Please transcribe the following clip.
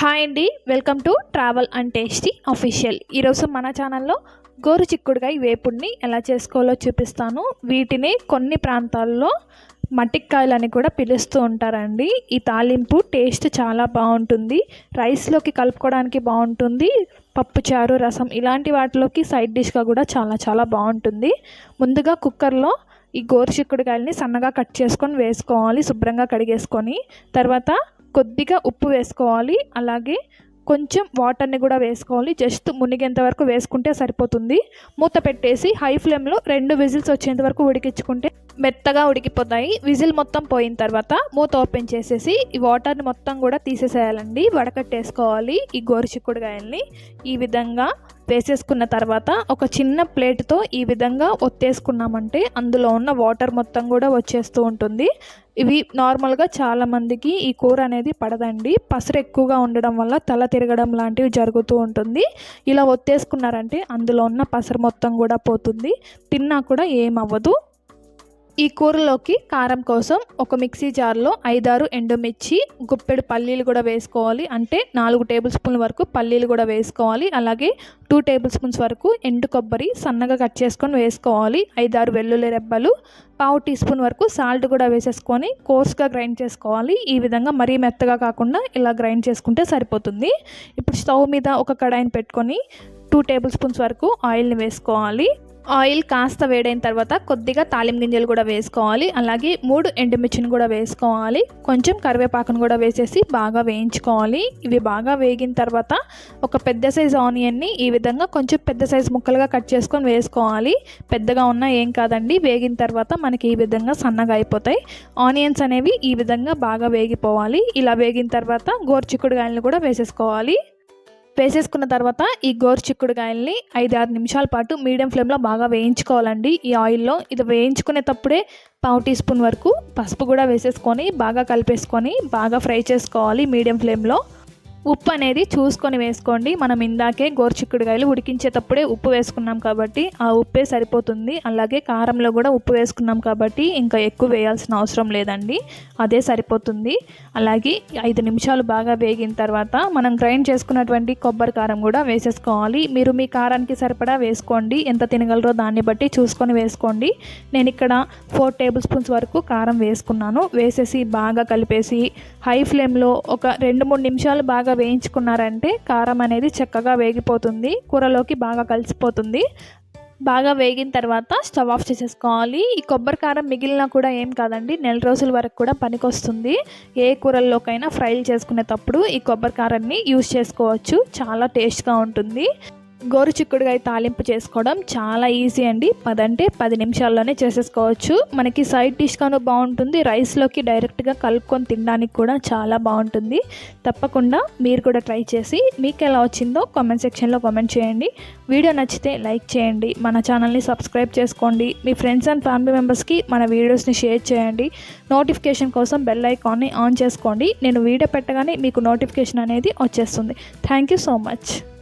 Hi అండి welcome to travel and tasty official. ఈరోజు మన ఛానల్లో గోరు చిక్కుడుగాయ వేపుడిని ఎలా చేసుకోవాలో చూపిస్తాను. వీటిని కొన్ని ప్రాంతాల్లో మట్టికాయలని కూడా పిలుస్తూ ఉంటారండి. ఈ తాలింపు టేస్ట్ చాలా బాగుంటుంది. రైస్లోకి కలుపుకోవడానికి బాగుంటుంది. పప్పుచారు రసం ఇలాంటి వాటిలోకి సైడ్ డిష్గా కూడా చాలా చాలా బాగుంటుంది. ముందుగా కుక్కర్లో ఈ గోరు చిక్కుడుకాయలని సన్నగా కట్ చేసుకొని వేసుకోవాలి శుభ్రంగా కడిగేసుకొని. తర్వాత కొద్దిగా ఉప్పు వేసుకోవాలి. అలాగే కొంచెం వాటర్ని కూడా వేసుకోవాలి. జస్ట్ మునిగేంత వరకు వేసుకుంటే సరిపోతుంది. మూత పెట్టేసి హై ఫ్లేమ్లో రెండు విజిల్స్ వచ్చేంత వరకు ఉడికించుకుంటే మెత్తగా ఉడికిపోతాయి. విజిల్ మొత్తం పోయిన తర్వాత మూత ఓపెన్ చేసేసి ఈ వాటర్ని మొత్తం కూడా తీసేసేయాలండి. వడకట్టేసుకోవాలి ఈ గోరు చిక్కుడుగాయల్ని ఈ విధంగా వేసేసుకున్న తర్వాత ఒక చిన్న ప్లేట్తో ఈ విధంగా ఒత్తేసుకున్నామంటే అందులో ఉన్న వాటర్ మొత్తం కూడా వచ్చేస్తూ ఉంటుంది. ఇవి నార్మల్గా చాలామందికి ఈ కూర అనేది పడదండి. పసరు ఎక్కువగా ఉండడం వల్ల తల తిరగడం లాంటివి జరుగుతూ ఉంటుంది. ఇలా ఒత్తేసుకున్నారంటే అందులో ఉన్న పసరు మొత్తం కూడా పోతుంది. తిన్నా కూడా ఏమవ్వదు. ఈ కూరలోకి కారం కోసం ఒక మిక్సీ జార్లో ఐదారు ఎండుమిర్చి గుప్పెడు పల్లీలు కూడా వేసుకోవాలి. అంటే నాలుగు టేబుల్ స్పూన్ల వరకు పల్లీలు కూడా వేసుకోవాలి. అలాగే టూ టేబుల్ స్పూన్స్ వరకు ఎండు కొబ్బరి సన్నగా కట్ చేసుకొని వేసుకోవాలి. ఐదారు వెల్లుల్లి రెబ్బలు పావు టీ స్పూన్ వరకు సాల్ట్ కూడా వేసేసుకొని కోర్స్గా గ్రైండ్ చేసుకోవాలి. ఈ విధంగా మరీ మెత్తగా కాకుండా ఇలా గ్రైండ్ చేసుకుంటే సరిపోతుంది. ఇప్పుడు స్టవ్ మీద ఒక కడాయిని పెట్టుకొని టూ టేబుల్ స్పూన్స్ వరకు ఆయిల్ని వేసుకోవాలి. ఆయిల్ కాస్త వేడైన తర్వాత కొద్దిగా తాలిం గింజలు కూడా వేసుకోవాలి. అలాగే మూడు ఎండుమిర్చిని కూడా వేసుకోవాలి. కొంచెం కరివేపాకును కూడా వేసేసి బాగా వేయించుకోవాలి. ఇవి బాగా వేగిన తర్వాత ఒక పెద్ద సైజ్ ఆనియన్ని ఈ విధంగా కొంచెం పెద్ద సైజ్ ముక్కలుగా కట్ చేసుకొని వేసుకోవాలి. పెద్దగా ఉన్నా ఏం కాదండి. వేగిన తర్వాత మనకి ఈ విధంగా సన్నగా అయిపోతాయి. ఆనియన్స్ అనేవి ఈ విధంగా బాగా వేగిపోవాలి. ఇలా వేగిన తర్వాత గోర్చిక్కుడుగాయలను కూడా వేసేసుకోవాలి. వేసేసుకున్న తర్వాత ఈ గోరు చిక్కుడుకాయల్ని ఐదు ఆరు నిమిషాల పాటు మీడియం ఫ్లేమ్లో బాగా వేయించుకోవాలండి ఈ ఆయిల్లో. ఇది వేయించుకునేటప్పుడే పావు టీ స్పూన్ వరకు పసుపు కూడా వేసేసుకొని బాగా కలిపేసుకొని బాగా ఫ్రై చేసుకోవాలి మీడియం ఫ్లేమ్లో. ఉప్పు అనేది చూసుకొని వేసుకోండి. మనం ఇందాకే గోరుచిక్కుడుకాయలు ఉడికించేటప్పుడే ఉప్పు వేసుకున్నాం కాబట్టి ఆ ఉప్పే సరిపోతుంది. అలాగే కారంలో కూడా ఉప్పు వేసుకున్నాం కాబట్టి ఇంకా ఎక్కువ వేయాల్సిన అవసరం లేదండి. అదే సరిపోతుంది. అలాగే ఐదు నిమిషాలు బాగా వేగిన తర్వాత మనం గ్రైండ్ చేసుకున్నటువంటి కొబ్బరి కారం కూడా వేసేసుకోవాలి. మీరు మీ కారానికి సరిపడా వేసుకోండి. ఎంత తినగలరో దాన్ని బట్టి చూసుకొని వేసుకోండి. నేను ఇక్కడ ఫోర్ టేబుల్ స్పూన్స్ వరకు కారం వేసుకున్నాను. వేసేసి బాగా కలిపేసి హై ఫ్లేమ్లో ఒక రెండు మూడు నిమిషాలు బాగా వేయించుకున్నారంటే కారం అనేది చక్కగా వేగిపోతుంది కూరలోకి బాగా కలిసిపోతుంది. బాగా వేగిన తర్వాత స్టవ్ ఆఫ్ చేసేసుకోవాలి. ఈ కొబ్బరి కారం మిగిలినా కూడా ఏం కాదండి నెల రోజుల వరకు కూడా పనికొస్తుంది. ఏ కూరల్లోకైనా ఫ్రైలు చేసుకునేటప్పుడు ఈ కొబ్బరి కారాన్ని యూస్ చేసుకోవచ్చు. చాలా టేస్ట్గా ఉంటుంది. గోరు చిక్కుడుగాయ తాలింపు చేసుకోవడం చాలా ఈజీ అండి. పదంటే పది నిమిషాల్లోనే చేసేసుకోవచ్చు. మనకి సైడ్ డిష్గాను బాగుంటుంది. రైస్లోకి డైరెక్ట్గా కలుపుకొని తినడానికి కూడా చాలా బాగుంటుంది. తప్పకుండా మీరు కూడా ట్రై చేసి మీకు ఎలా వచ్చిందో కామెంట్ సెక్షన్లో కామెంట్ చేయండి. వీడియో నచ్చితే లైక్ చేయండి. మన ఛానల్ని సబ్స్క్రైబ్ చేసుకోండి. మీ ఫ్రెండ్స్ అండ్ ఫ్యామిలీ మెంబర్స్కి మన వీడియోస్ని షేర్ చేయండి. నోటిఫికేషన్ కోసం బెల్ ఐకాన్ని ఆన్ చేసుకోండి. నేను వీడియో పెట్టగానే మీకు నోటిఫికేషన్ అనేది వచ్చేస్తుంది. Thank you so much.